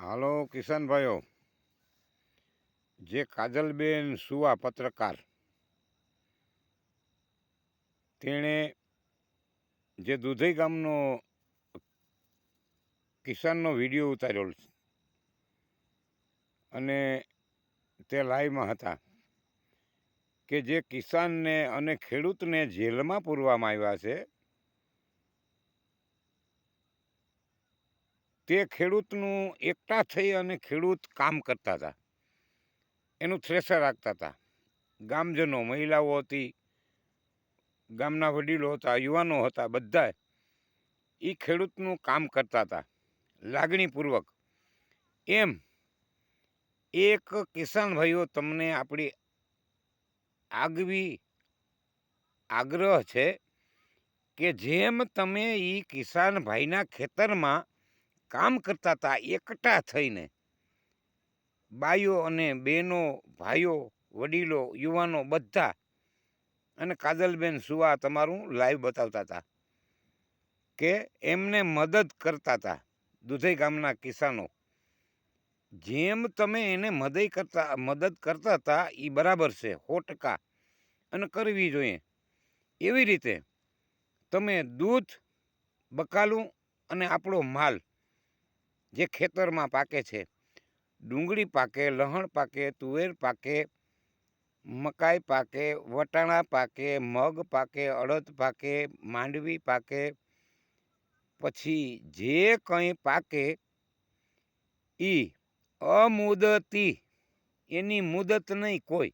હાલો, કિશનભાઈઓ. જે કાજલબેન સુવા પત્રકાર, તેણે જે દુધઈ ગામનો કિસાનનો વીડિયો ઉતાર્યો છે અને તે લાઈવમાં હતા કે જે કિસાનને અને ખેડૂતને જેલમાં પૂરવામાં આવ્યા છે તે ખેડૂતનું એકઠા થઈ અને ખેડૂત કામ કરતા હતા. એનું થ્રેસર રાખતા હતા. ગામજનો, મહિલાઓ હતી, ગામના વડીલો હતા, યુવાનો હતા બધા એ ખેડૂતનું કામ કરતા હતા. લાગણીપૂર્વક. એમ એક કિસાન ભાઈઓ તમને આપણી આગવી આગ્રહ છે કે જેમ તમે એ કિસાન ભાઈના ખેતરમાં કામ કરતા હતા એકઠા થઈને. બાઈઓ અને બહેનો, ભાઈઓ, વડીલો, યુવાનો બધા અને કાજલબેન સુવા તમારું લાઈવ બતાવતા હતા કે એમને મદદ કરતા હતા દુધઈ ગામના કિસાનો. જેમ તમે એને મદદ કરતા મદદ કરતા હતા એ બરાબર છે, સો ટકા અને કરવી જોઈએ. એવી રીતે તમે દૂધ, બકાલું અને આપણો માલ જે ખેતરમાં પાકે છે. ડુંગળી પાકે, લહણ પાકે, તુવેર પાકે, મકાઈ પાકે, વટાણા પાકે, મગ પાકે, અડદ પાકે, માંડવી પાકે. પછી જે કંઈ પાકે એ અમુદતી, એની મુદત નહીં કોઈ,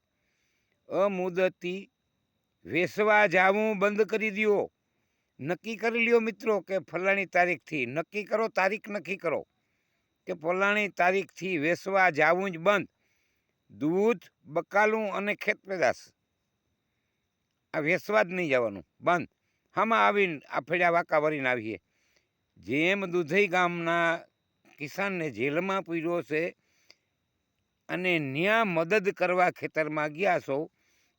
અમુદતી વેસવા જાવું બંધ કરી દ્યો. નક્કી કરી લ્યો મિત્રો કે ફલાણી તારીખથી. નક્કી કરો, તારીખ નક્કી કરો. કે ફલાણી તારીખથી વેસવા જાવું જ બંધ. દૂધ, બકાલું અને ખેત પેદાશ. આ વેસવા જ નહીં જવાનું. બંધ. હામાં આવીને આ ફેડા વાંકા વરીને આવીએ. જેમ દુધઈ ગામના કિસાનને જેલમાં પૂર્યો છે અને ન્યા મદદ કરવા ખેતરમાં ગયા છો,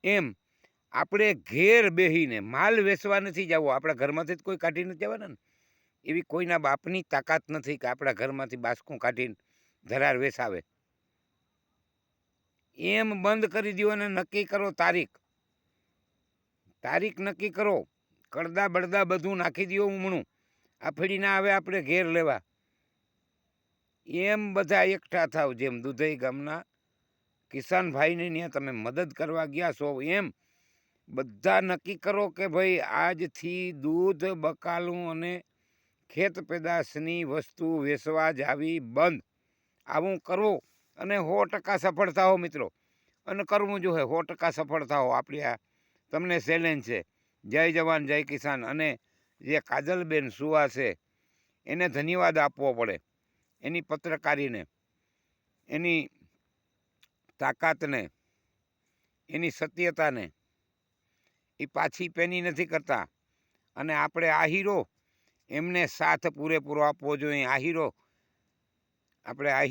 એમ આપણે ઘેર બેહીને માલ વેચવા નથી જવો. આપણા ઘરમાંથી જ કોઈ કાઢી નથી જવાના ને. એવી કોઈના બાપની તાકાત નથી કે આપણા ઘરમાંથી બાસકું કાઢીને ધરાર વેસાવે. એમ બંધ કરી દો અને નક્કી કરો તારીખ. તારીખ નક્કી કરો. કડદા બળદા બધું નાખી દો ઉમણું. આ ફેડી ના આવે આપણે ઘેર લેવા. એમ બધા એકઠા થાવ જેમ દુધઈ ગામના કિસાન ભાઈને ત્યાં તમે મદદ કરવા ગયા છો એમ બધા નક્કી કરો કે ભાઈ આજથી દૂધ બકાલું અને ખેત પેદાશની વસ્તુ વેચવા જાવી બંધ. આવું કરવું અને સો ટકા સફળ થાઓ મિત્રો. અને કરવું જોઈએ સો ટકા સફળ થાઓ આપણી આ તમને ચેલેન્જ છે. જય જવાન, જય કિસાન. અને જે કાજલબેન સુવા છે, એને ધન્યવાદ આપવો પડે. એની પત્રકારીને, એની તાકાતને, એની સત્યતાને, એ પાછી પેની નથી કરતા. અને આપણે આ હીરો એમને સાથ પૂરેપૂરો આપવો જોઈએ. આ હીરો, આપણે આ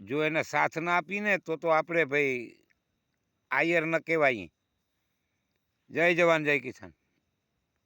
જો એને સાથ ના આપીને તો તો આપણે ભાઈ આયર ન કહેવાય. જય જવાન, જય કિસાન.